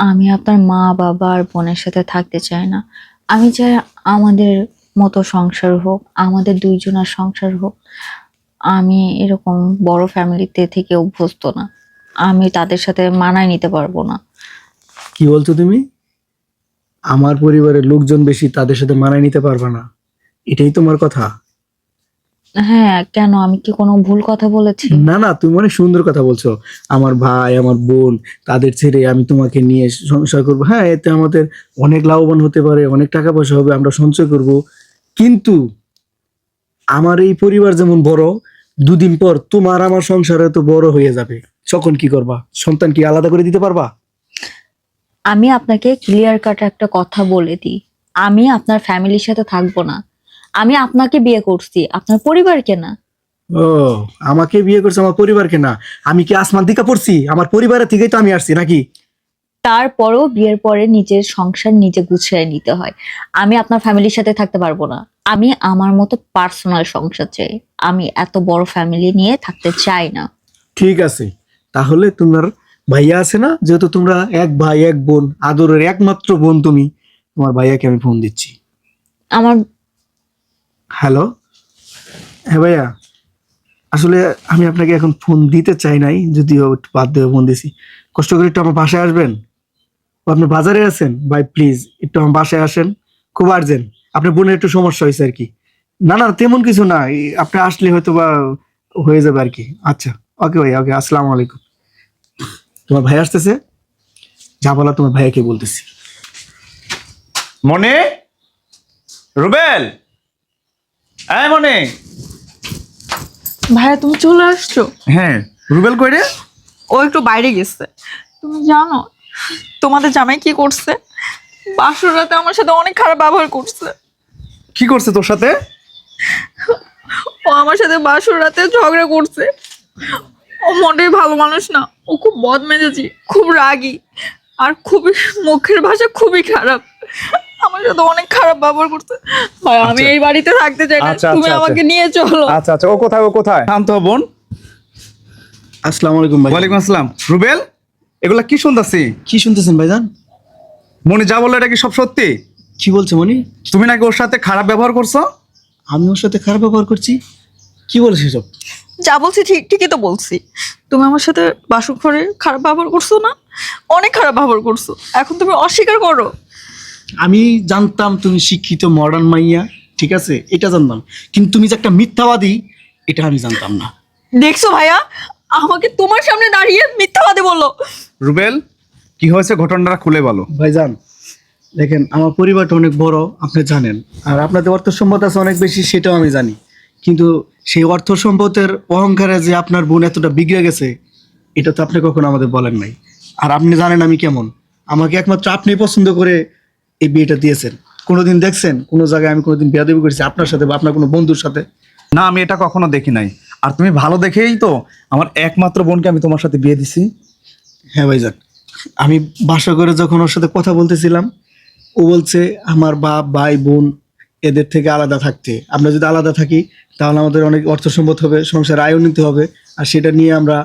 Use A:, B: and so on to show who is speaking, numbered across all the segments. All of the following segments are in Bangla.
A: আমি আপনার মা, বাবা আর বোনের সাথে থাকতে চাই না। আমি চাই আমাদের মতো সংসার হোক, আমাদের দুইজনের সংসার হোক। আমি এরকম বড় ফ্যামিলিতে থেকে অভ্যস্ত না। আমি তাদের সাথে মানায় নিতে পারব না।
B: কি বলছো তুমি? আমার পরিবারের লোকজন বেশি তাদের সাথে মানায় নিতে পারবে না। এটাই তোমার কথা?
A: হ্যাঁ কেন? আমি কি কোনো ভুল কথা বলেছি?
B: না না তুমি অনেক সুন্দর কথা বলছো। আমার ভাই আমার বোন তাদের ছেড়ে আমি তোমাকে নিয়ে সংসার করব। হ্যাঁ এতে আমাদের অনেক লাভবান হতে পারে অনেক টাকা পয়সা হবে আমরা সঞ্চয় করব। কিন্তু আমার এই পরিবার যেমন বড় দুদিন পর তোমার আমার সংসারে তো বড় হয়ে যাবে। তখন কি করবা? সন্তান কি আলাদা করে দিতে পারবা?
A: আমি আপনাকে ক্লিয়ার কাট একটা কথা বলে দিই। আমি আপনার ফ্যামিলির সাথে থাকব না। আমি আপনাকে বিয়ে করছি। আপনার পরিবারকে না
B: ও আমাকে বিয়ে করছে আমার পরিবারকে না আমি কি আসমান দিকা পড়ছি? আমার পরিবারের থেকেই তো আমি আসছি নাকি?
A: তারপরও বিয়ের পরে নিজের সংসার নিজে গুছিয়ে নিতে হয়। আমি আপনার ফ্যামিলির সাথে থাকতে পারব না। আমি আমার মতো পার্সোনাল সংসার চাই। আমি এত বড় ফ্যামিলি নিয়ে থাকতে চাই না।
B: ঠিক আছে। তাহলে তোমার ভাইয়া আছে না? যেহেতু তোমরা এক ভাই এক বোন আদরের একমাত্র বোন তুমি তোমার ভাইয়াকে আমি ফোন দিচ্ছি।
A: আমার
B: হ্যালো হ্যাঁ ভাইয়া। আসলে আমি আপনাকে এখন ফোন দিতে চাই নাই, যদিও বাদ দিয়ে ফোন দিছি। কষ্ট করে একটু আমার বাসায় আসবেন? আপনি বাজারে আছেন? ভাই প্লিজ একটু আমার বাসায় আসেন। খুব আর্জেন্ট আপনার বোনের একটু সমস্যা হয়েছে আর কি। না না, তেমন কিছু না। আপনি আসলে হয়তো বা হয়ে যাবে আর কি। আচ্ছা ওকে ভাই ওকে আসসালামু আলাইকুম। তোমার ভাই আসতেছে? যা বলা তোমার ভাইয়াকে বলতেছি।
C: মনে? রুবেল? এই মনে।
D: ভাইয়া তুমি চলে আসছো?
C: হ্যাঁ রুবেল কই রে?
D: ও একটু বাইরে গেছে। তুমি জানো তোমাদের জামাই কি করছে? বাসর রাতে আমার সাথে অনেক খারাপ ব্যবহার করছে।
C: কি করছে তোর সাথে?
D: ও আমার সাথে বাসর রাতে ঝগড়া করছে। ও মোটেই ভালো মানুষ না ও খুব বদমেজাজি খুব রাগী আর খুবই মুখের ভাষা খুবই খারাপ। আমার সাথে অনেক খারাপ ব্যবহার করছে। ভাই আমি এই বাড়িতে থাকতে চাই না।
C: আচ্ছা,
D: তুমি
C: আচ্ছা,
D: আমাকে নিয়ে চলো।
C: আচ্ছা আচ্ছা ও কোথায় ও কোথায়? শান্ত হ বোন।
B: আসসালামু আলাইকুম ভাই
C: ওয়ালাইকুম আসসালাম। রুবেল এগুলা কি শুনতাছি?
B: কি শুনতেছেন ভাইজান?
C: মনে যা বলল এটা কি সব সত্যি?
B: কি বলছে মনি?
C: তুমি নাকি ওর সাথে খারাপ ব্যবহার করছ?
B: আমি ওর সাথে খারাপ ব্যবহার করছি? কি বলছিস সব
D: যা বলছি ঠিক ঠিকই তো বলছি। তুমি আমার সাথে বাসর ঘরে খারাপ ব্যবহার করছ না? অনেক খারাপ ব্যবহার করছ। এখন তুমি অস্বীকার করো।
B: আমি জানতাম তুমি শিক্ষিত মডার্ন মাইয়া ঠিক আছে? এটা জানতাম। কিন্তু তুমি যে একটা মিথ্যাবাদী এটা আমি জানতাম না।
D: দেখছ ভাইয়া? আমাকে তোমার সামনে দাঁড়িয়ে মিথ্যাবাদী বলল।
C: রুবেল কি হয়েছে ঘটনাটা খুলে বলো।
B: ভাই ভাইজান দেখেন আমার পরিবারটা অনেক বড় আপনি জানেন। আর আপনাদের অর্থ সম্পদ আছে অনেক বেশি সেটাও আমি জানি। কিন্তু সেই অর্থ সম্পদের অহংকারে যে আপনার বোন এতটা বিগড়ে গেছে এটা তো আপনি কখনো আমাদের বলেন নাই। আর আপনি জানেন আমি কেমন। আমাকে একমাত্র আপনি পছন্দ করে এই বিয়েটা দিয়েছেন। কোনোদিন দেখছেন? কোনো জায়গায় আমি কোনোদিন বিয়া দেবী করেছি আপনার সাথে বা আপনার কোনো বন্ধুর সাথে?
C: না আমি এটা কখনো দেখি নাই। আর তুমি ভালো দেখেই তো আমার একমাত্র বোনকে আমি তোমার সাথে বিয়ে দিছি।
B: হ্যাঁ ভাইজান আমি বাসা করে যখন ওর সাথে কথা বলতেছিলাম ও বলছে আমার বাপ ভাই বোন এদের থেকে আলাদা থাকতে। আমরা যদি আলাদা থাকি তাহলে আমাদের অনেক অর্থ সম্পদ হবে সংসার আয় নিতে হবে আর সেটা নিয়ে আমরা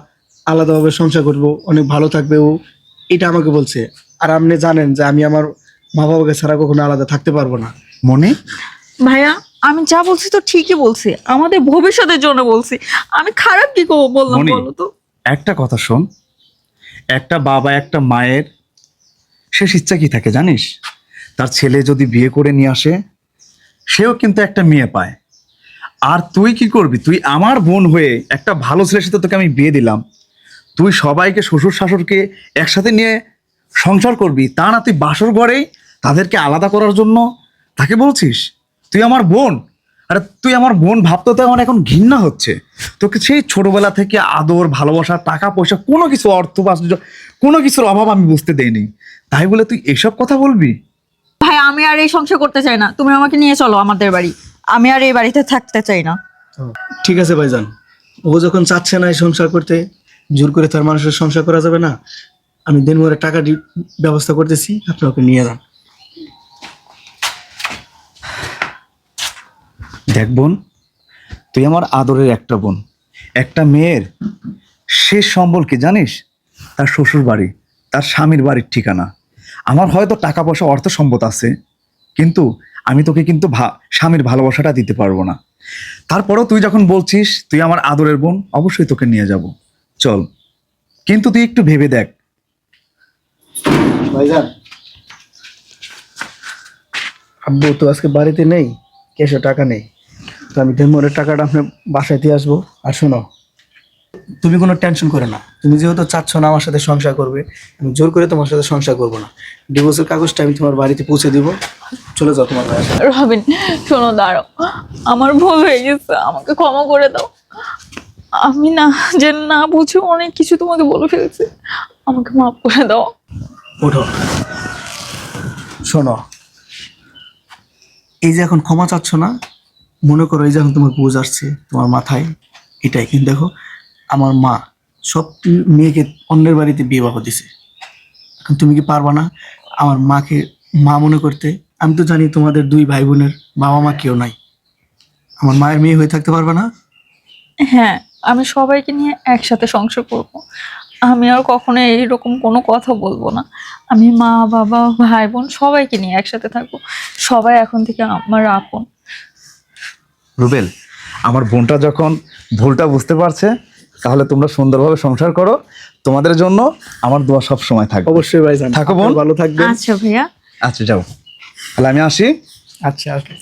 B: আলাদাভাবে সংসার করব অনেক ভালো থাকবে ও। এটা আমাকে বলছে। আর আপনি জানেন যে আমি আমার মা বাবাকে ছাড়া কখনো আলাদা থাকতে পারব না।
C: মনে?
D: ভাইয়া আমি যা বলছি তো ঠিকই বলছি। আমাদের ভবিষ্যতের জন্য বলছি। আমি খারাপ কি করব বললাম
C: মনি।
D: বলো তো?
C: একটা কথা শোন। একটা বাবা একটা মায়ের শেষ ইচ্ছা কি থাকে জানিস? তার ছেলে যদি বিয়ে করে নিয়ে আসে সেও কিন্তু একটা মেয়ে পায়। আর তুই কি করবি? তুই আমার বোন হয়ে একটা ভালো ছেলের সাথে তোকে আমি বিয়ে দিলাম। তুই সবাইকে শ্বশুর শাশুড়কে একসাথে নিয়ে সংসার করবি। তা না তুই বাসর ঘরেই তাদেরকে আলাদা করার জন্য তাকে বলছিস? তুই আমার বোন। আরে তুই আমার বোন ভাবতে তো আমার এখন ঘৃণা হচ্ছে। তোকে সেই ছোটবেলা থেকে আদর ভালোবাসা টাকা পয়সা কোনো কিছু অর্থ বা কোনো কিছুর অভাব আমি বুঝতে দেইনি। তাই বলে তুই এসব কথা বলবি?
D: ভাই আমি আর এই সংসার করতে চাই না। তুমি আমাকে নিয়ে চলো আমাদের বাড়ি। আমি আর এই বাড়িতে থাকতে চাই না।
B: ঠিক আছে ভাইজান। ও যখন চাচ্ছে না এই সংসার করতে জোর করে তার মানুষের সংসার করা যাবে না আমি দিনমরে টাকা ব্যবস্থা করতেছি আপনি ওকে নিয়ে যান।
C: দেখ বোন, তুই আমার আদরের একটা বোন, একটা মেয়ের শেষ সম্বল কি জানিস? তার শ্বশুর বাড়ি, তার স্বামীর বাড়ির ঠিকানা। আমার হয়তো টাকা পয়সা, অর্থ সম্পদ আছে, কিন্তু আমি তোকে কিন্তু স্বামীর ভালোবাসাটা দিতে পারব না। তারপরেও তুই যখন বলছিস, তুই আমার আদরের বোন, অবশ্যই তোকে নিয়ে যাব। চল, কিন্তু তুই একটু ভেবে দেখ।
B: আব্বু, তো আজকে বাড়িতে নেই, ক্যাশে টাকা নেই। তো আমি দেড়মনের টাকাটা আপনার বাসায় দিয়ে আসব। আর শোনো তুমি কোনো টেনশন করে না। তুমি যেহেতু চাচ্ছ না আমার সাথে সংসার করবে আমি জোর করে তোমার সাথে সংসার করব না। ডিভোর্সের কাগজটা আমি তোমার বাড়িতে পৌঁছে দিব। চলে যাও তোমার বাসায়।
D: রবিন শোনো দাঁড়াও। আমার ভুল হয়ে গেছে আমাকে ক্ষমা করে দাও। আমি না যে না বুঝে অনেক কিছু তোমাকে বলে ফেলেছি। আমাকে মাফ করে দাও।
B: ওঠো। শোনো এই যে এখন ক্ষমা চাচ্ছ না মনে করো এই যে এখন তোমার বুঝ আসছে, তোমার মাথায়, এটাই। কিন্তু দেখো, আমার মা সব মেয়েকে অন্যের বাড়িতে বিবাহ দিছে। এখন তুমি কি পারবা না আমার মাকে মা মনে করতে? আমি তো জানি তোমাদের দুই ভাই বোনের বাবা মা কেউ নাই। আমার মায়ের মেয়ে হয়ে থাকতে পারবে না?
D: হ্যাঁ আমি সবাইকে নিয়ে একসাথে সংসার করব। আমি আর কখনো এইরকম কোনো কথা বলব না। আমি মা, বাবা ভাই বোন সবাইকে নিয়ে একসাথে থাকব। সবাই এখন থেকে আমার আপন।
C: রুবেল আমার বোনটা যখন ভুলটা বুঝতে পারছে তাহলে তোমরা সুন্দরভাবে সংসার করো। তোমাদের জন্য আমার দোয়া সব সময় থাকবে।
B: অবশ্যই ভাই
C: থাকো বোন।
B: ভালো থাকবে
A: আচ্ছা ভাইয়া।
C: আচ্ছা যাও। তাহলে আমি আসি।
B: আচ্ছা ওকে